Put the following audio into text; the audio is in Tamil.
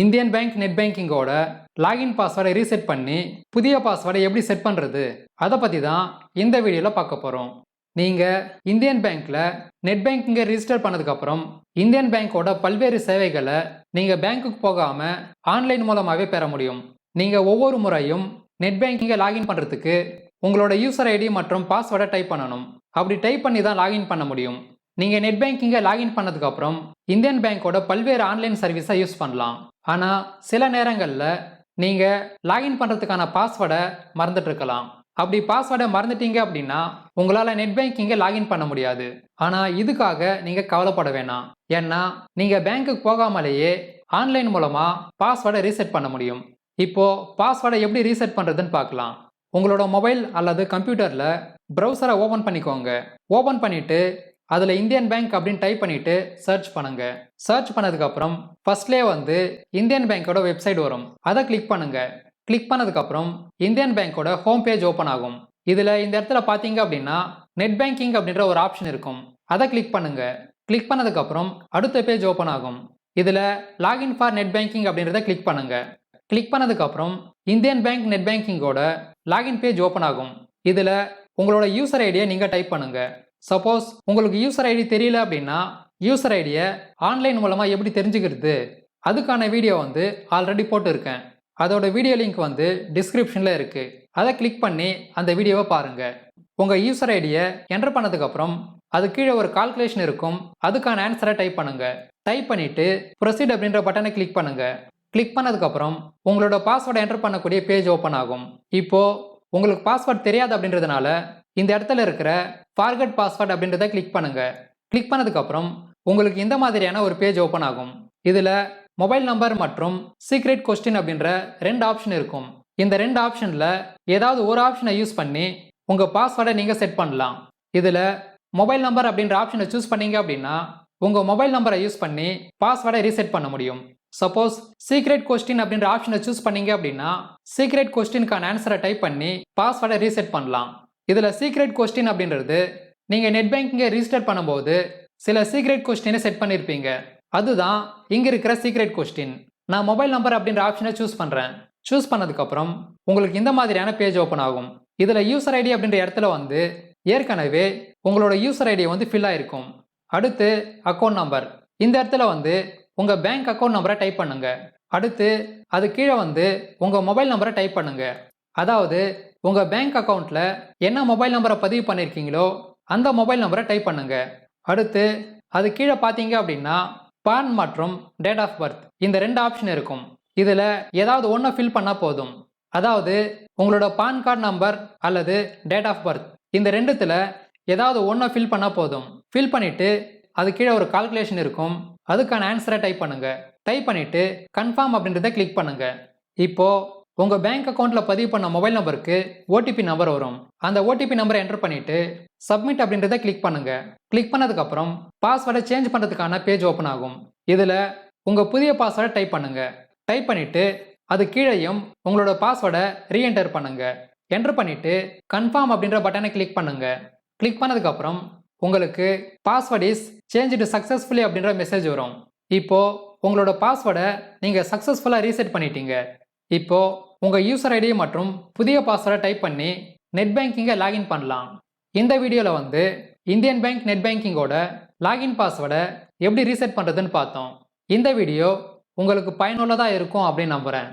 இந்தியன் பேங்க் நெட் பேங்கிங்கோட லாகின் பாஸ்வேர்டை ரீசெட் பண்ணி புதிய பாஸ்வேர்டை எப்படி செட் பண்ணுறது அதை பற்றி தான் இந்த வீடியோவில் பார்க்க போகிறோம் நீங்கள் இந்தியன் பேங்க்கில் நெட் பேங்கிங்கை ரிஜிஸ்டர் பண்ணதுக்கப்புறம் இந்தியன் பேங்க்கோட பல்வேறு சேவைகளை நீங்கள் பேங்க்குக்கு போகாமல் ஆன்லைன் மூலமாகவே பெற முடியும். நீங்கள் ஒவ்வொரு முறையும் நெட் பேங்கிங்கை லாகின் பண்ணுறதுக்கு உங்களோட யூசர் ஐடி மற்றும் பாஸ்வேர்டை டைப் பண்ணணும். அப்படி டைப் பண்ணி தான் லாகின் பண்ண முடியும். நீங்கள் நெட் பேங்கிங்கை லாகின் பண்ணதுக்கப்புறம் இந்தியன் பேங்க்கோட பல்வேறு ஆன்லைன் சர்வீஸை யூஸ் பண்ணலாம். ஆனால் சில நேரங்களில் நீங்கள் லாகின் பண்ணுறதுக்கான பாஸ்வேர்டை மறந்துட்டு இருக்கலாம் அப்படி பாஸ்வேர்டை மறந்துட்டீங்க அப்படின்னா உங்களால் நெட் பேங்கிங்கை லாகின் பண்ண முடியாது. ஆனால் இதுக்காக நீங்கள் கவலைப்பட வேணாம். ஏன்னா நீங்கள் பேங்க்குக்கு போகாமலேயே ஆன்லைன் மூலமாக பாஸ்வேர்டை ரீசெட் பண்ண முடியும். இப்போது பாஸ்வேர்டை எப்படி ரீசெட் பண்ணுறதுன்னு பார்க்கலாம். உங்களோட மொபைல் அல்லது கம்ப்யூட்டரில் ப்ரௌசரை ஓப்பன் பண்ணிக்கோங்க. ஓப்பன் பண்ணிவிட்டு அதில் இந்தியன் பேங்க் அப்படின்னு டைப் பண்ணிவிட்டு சர்ச் பண்ணுங்க. சர்ச் பண்ணதுக்கப்புறம் ஃபர்ஸ்ட்லேயே வந்து இந்தியன் பேங்க்கோட வெப்சைட் வரும். அதை கிளிக் பண்ணுங்க. கிளிக் பண்ணதுக்கப்புறம் இந்தியன் பேங்க்கோட ஹோம் பேஜ் ஓப்பன் ஆகும். இதில் இந்த இடத்துல பார்த்தீங்க அப்படின்னா நெட் பேங்கிங் அப்படின்ற ஒரு ஆப்ஷன் இருக்கும். அதை கிளிக் பண்ணுங்க. கிளிக் பண்ணதுக்கப்புறம் அடுத்த பேஜ் ஓப்பன் ஆகும். இதில் லாகின் ஃபார் நெட் பேங்கிங் அப்படின்றத கிளிக் பண்ணுங்க. கிளிக் பண்ணதுக்கப்புறம் இந்தியன் பேங்க் நெட் பேங்கிங்கோட லாகின் பேஜ் ஓப்பன் ஆகும். இதில் உங்களோட யூசர் ஐடியை நீங்கள் டைப் பண்ணுங்கள் சப்போஸ் உங்களுக்கு யூசர் ஐடி தெரியல அப்படின்னா யூசர் ஐடியை ஆன்லைன் மூலமாக எப்படி தெரிஞ்சுக்கிறது? அதுக்கான வீடியோ வந்து ஆல்ரெடி போட்டிருக்கேன். அதோட வீடியோ லிங்க் வந்து டிஸ்கிரிப்ஷனில் இருக்குது அதை கிளிக் பண்ணி அந்த வீடியோவை பாருங்கள் உங்கள் யூசர் ஐடியை என்டர் பண்ணதுக்கப்புறம் அது கீழே ஒரு கால்குலேஷன் இருக்கும். அதுக்கான ஆன்சரை டைப் பண்ணுங்கள் டைப் பண்ணிவிட்டு ப்ரொசீட் அப்படின்ற பட்டனை கிளிக் பண்ணுங்கள் கிளிக் பண்ணதுக்கப்புறம் உங்களோட பாஸ்வேர்டை என்டர் பண்ணக்கூடிய பேஜ் ஓப்பன் ஆகும். இப்போது உங்களுக்கு பாஸ்வேர்ட் தெரியாது அப்படின்றதுனால இந்த இடத்துல இருக்கிற ஃபார்கட் பாஸ்வேர்ட் அப்படின்றத கிளிக் பண்ணுங்க. கிளிக் பண்ணதுக்கப்புறம் உங்களுக்கு இந்த மாதிரியான ஒரு பேஜ் ஓப்பன் ஆகும். இதில் மொபைல் நம்பர் மற்றும் சீக்ரெட் கொஸ்டின் அப்படின்ற ரெண்டு ஆப்ஷன் இருக்கும். இந்த ரெண்டு ஆப்ஷனில் ஏதாவது ஒரு ஆப்ஷனை யூஸ் பண்ணி உங்கள் பாஸ்வேர்டை நீங்கள் செட் பண்ணலாம். இதில் மொபைல் நம்பர் அப்படின்ற ஆப்ஷனை சூஸ் பண்ணீங்க அப்படின்னா உங்கள் மொபைல் நம்பரை யூஸ் பண்ணி பாஸ்வேர்டை ரீசெட் பண்ண முடியும். சப்போஸ் சீக்ரெட் கொஸ்டின் அப்படின்ற ஆப்ஷனை சூஸ் பண்ணீங்க அப்படின்னா சீக்ரெட் கொஸ்டினுக்கான ஆன்சரை டைப் பண்ணி பாஸ்வேர்டை ரீசெட் பண்ணலாம். இதில் சீக்ரெட் கொஸ்டின் அப்படின்றது நீங்கள் நெட் பேங்கிங்கை ரிஜிஸ்டர் பண்ணும்போது சில சீக்ரெட் கொஸ்டினை செட் பண்ணியிருப்பீங்க அதுதான் இங்கே இருக்கிற சீக்ரெட் கொஸ்டின் நான் மொபைல் நம்பர் அப்படின்ற ஆப்ஷனை சூஸ் பண்ணுறேன் சூஸ் பண்ணதுக்கப்புறம் உங்களுக்கு இந்த மாதிரியான பேஜ் ஓப்பன் ஆகும். இதில் யூசர் ஐடி அப்படின்ற இடத்துல வந்து ஏற்கனவே உங்களோட யூசர் ஐடி வந்து ஃபில் ஆயிருக்கும். அடுத்து அக்கௌண்ட் நம்பர் இந்த இடத்துல வந்து உங்கள் பேங்க் அக்கௌண்ட் நம்பரை டைப் பண்ணுங்க. அடுத்து அது கீழே வந்து உங்கள் மொபைல் நம்பரை டைப் பண்ணுங்க. அதாவது உங்கள் பேங்க் அக்கௌண்ட்டில் என்ன மொபைல் நம்பரை பதிவு பண்ணியிருக்கீங்களோ அந்த மொபைல் நம்பரை டைப் பண்ணுங்க. அடுத்து அது கீழே பார்த்தீங்க அப்படின்னா பான் மற்றும் டேட் ஆஃப் பர்த் இந்த ரெண்டு ஆப்ஷன் இருக்கும். இதில் ஏதாவது ஒன்றை ஃபில் பண்ணால் போதும். அதாவது உங்களோட பான் கார்டு நம்பர் அல்லது டேட் ஆஃப் பர்த் இந்த ரெண்டுத்தில் ஏதாவது ஒன்றை ஃபில் பண்ணால் போதும். ஃபில் பண்ணிவிட்டு அது கீழே ஒரு கால்குலேஷன் இருக்கும். அதுக்கான ஆன்சரை டைப் பண்ணுங்க. டைப் பண்ணிவிட்டு கன்ஃபார்ம் அப்படின்றத கிளிக் பண்ணுங்க. இப்போ உங்கள் பேங்க் அக்கௌண்ட்டில் பதிவு பண்ண மொபைல் நம்பருக்கு ஓடிபி நம்பர் வரும். அந்த ஓடிபி நம்பரை என்டர் பண்ணிவிட்டு சப்மிட் அப்படின்றத கிளிக் பண்ணுங்க. கிளிக் பண்ணதுக்கப்புறம் பாஸ்வேர்டை சேஞ்ச் பண்ணுறதுக்கான பேஜ் ஓப்பன் ஆகும். இதில் உங்கள் புதிய பாஸ்வேர்டை டைப் பண்ணுங்க. டைப் பண்ணிவிட்டு அது கீழேயும் உங்களோட பாஸ்வேர்டை ரீஎன்டர் பண்ணுங்க. என்டர் பண்ணிவிட்டு கன்ஃபார்ம் அப்படின்ற பட்டனை கிளிக் பண்ணுங்க. கிளிக் பண்ணதுக்கப்புறம் உங்களுக்கு பாஸ்வேர்ட் இஸ் சேஞ்சு சக்ஸஸ்ஃபுல்லி அப்படின்ற மெசேஜ் வரும். இப்போது உங்களோட பாஸ்வேர்டை நீங்கள் சக்ஸஸ்ஃபுல்லாக ரீசெட் பண்ணிட்டீங்க. இப்போது உங்கள் யூசர் ஐடி மற்றும் புதிய பாஸ்வேர்டை டைப் பண்ணி நெட் பேங்கிங்கை லாகின் பண்ணலாம். இந்த வீடியோவில் வந்து இந்தியன் பேங்க் நெட் பேங்கிங்கோட லாகின் பாஸ்வேர்டை எப்படி ரீசெட் பண்ணுறதுன்னு பார்த்தோம். இந்த வீடியோ உங்களுக்கு பயனுள்ளதாக இருக்கும் அப்படின்னு நம்புகிறேன்